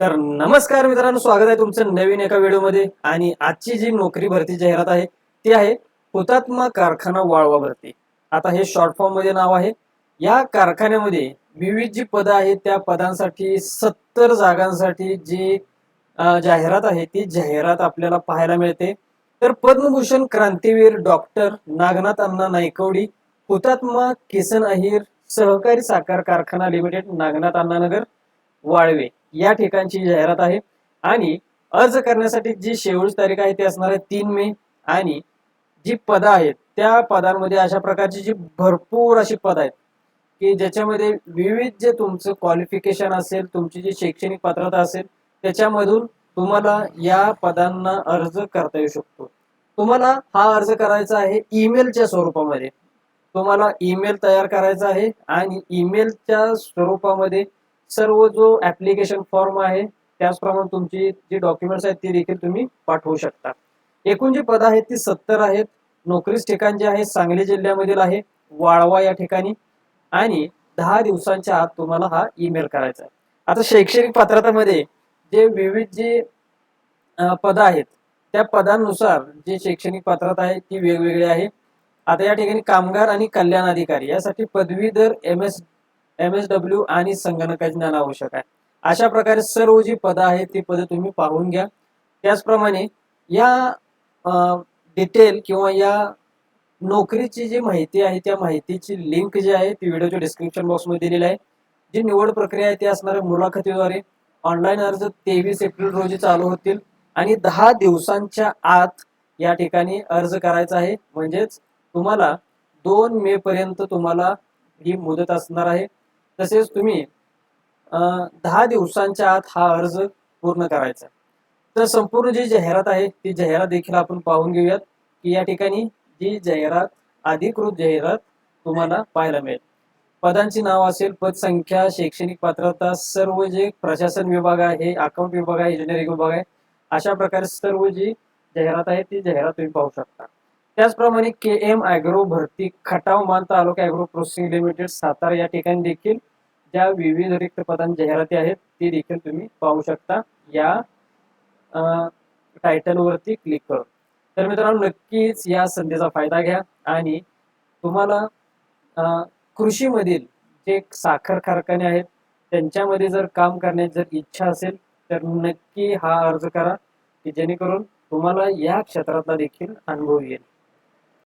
तर नमस्कार मित्रांनो स्वागत आहे तुमचं नवीन एका व्हिडिओमध्ये. आणि आजची जी नोकरी भरती जाहिरात आहे ती आहे हुतात्मा कारखाना वाळवा भरती. आता हे शॉर्ट फॉर्ममध्ये नाव आहे. या कारखान्यामध्ये विविध जी पदं आहेत त्या पदांसाठी सत्तर जागांसाठी जी जाहिरात आहे ती जाहिरात आपल्याला पाहायला मिळते. तर पद्मभूषण क्रांतीवीर डॉक्टर नागनाथ अण्णा नायकवडी हुतात्मा किसन अहिर सहकारी साखर कारखाना लिमिटेड नागनाथ अण्णानगर वाळवे या ठिकाणची जाहिरात आहे. आणि अर्ज करण्यासाठी जी शेवटची तारीख आहे ती असणार आहे तीन मे. आणि जी पदं आहेत त्या पदांमध्ये अशा प्रकारची जी भरपूर अशी पद आहेत की ज्याच्यामध्ये विविध जे तुमचं क्वालिफिकेशन असेल तुमची जी शैक्षणिक पात्रता असेल त्याच्यामधून तुम्हाला या पदांना अर्ज करता येऊ शकतो. तुम्हाला हा अर्ज करायचा आहे ईमेलच्या स्वरूपामध्ये. तुम्हाला ईमेल तयार करायचा आहे आणि ईमेलच्या स्वरूपामध्ये सर्व जो ऍप्लिकेशन फॉर्म आहे त्याचप्रमाणे तुमची जी डॉक्युमेंट्स आहेत ती देखील तुम्ही पाठवू शकता. एकूण जी पदं आहेत ती सत्तर आहेत. नोकरीच ठिकाण जे आहे सांगली जिल्ह्यामधील आहे वाळवा या ठिकाणी. आणि दहा दिवसांच्या आत तुम्हाला हा ईमेल करायचा आहे. आता शैक्षणिक पात्रतामध्ये जे विविध जे पदं आहेत त्या पदांनुसार जे शैक्षणिक पात्रता आहे ती वेगवेगळी आहे. आता या ठिकाणी कामगार आणि कल्याण अधिकारी यासाठी पदवीधर M S M S W आणि संगणकाचे ज्ञान आवश्यक आहे. अशा प्रकारे सर्व जी पदं आहेत ती पदं तुम्ही पाहून घ्या. त्याचप्रमाणे या डिटेल किंवा या नोकरीची जी माहिती आहे त्या माहितीची लिंक जी आहे ती व्हिडिओच्या डिस्क्रिप्शन बॉक्समध्ये दिलेली आहे. जी निवड प्रक्रिया आहे ती असणार मुलाखतीद्वारे ऑनलाईन अर्ज तेवीस एप्रिल रोजी चालू होतील आणि दहा दिवसांच्या आत या ठिकाणी अर्ज करायचा आहे. म्हणजेच तुम्हाला दोन मे पर्यंत तुम्हाला ही मुदत असणार आहे. तसेच तुम्ही दहा दिवसांच्या आत हा अर्ज पूर्ण करायचा. तर संपूर्ण जी जाहिरात आहे ती जाहिरात देखील आपण पाहून घेऊयात की या ठिकाणी जी जाहिरात अधिकृत जाहिरात तुम्हाला पाहायला मिळेल. पदांची नाव असेल पदसंख्या शैक्षणिक पात्रता सर्व जे प्रशासन विभाग आहे अकाउंट विभाग आहे इंजिनिअरिंग विभाग आहे अशा प्रकारे सर्व जी जाहिरात आहे ती जाहिरात तुम्ही पाहू शकता. त्याचप्रमाणे के एम ॲग्रो भरती Khatav Maan taluka agro processing limited Satara या ठिकाणी देखील ज्या विविध रिक्त पदांच्या जाहिराती आहेत ती देखील तुम्ही पाहू शकता. या टायटलवरती क्लिक करून. तर मित्रांनो नक्कीच या संधीचा फायदा घ्या आणि तुम्हाला कृषीमधील जे साखर कारखाने आहेत त्यांच्यामध्ये जर काम करण्याची जर इच्छा असेल तर नक्की हा अर्ज करा की जेणेकरून तुम्हाला या क्षेत्रातला देखील अनुभव येईल.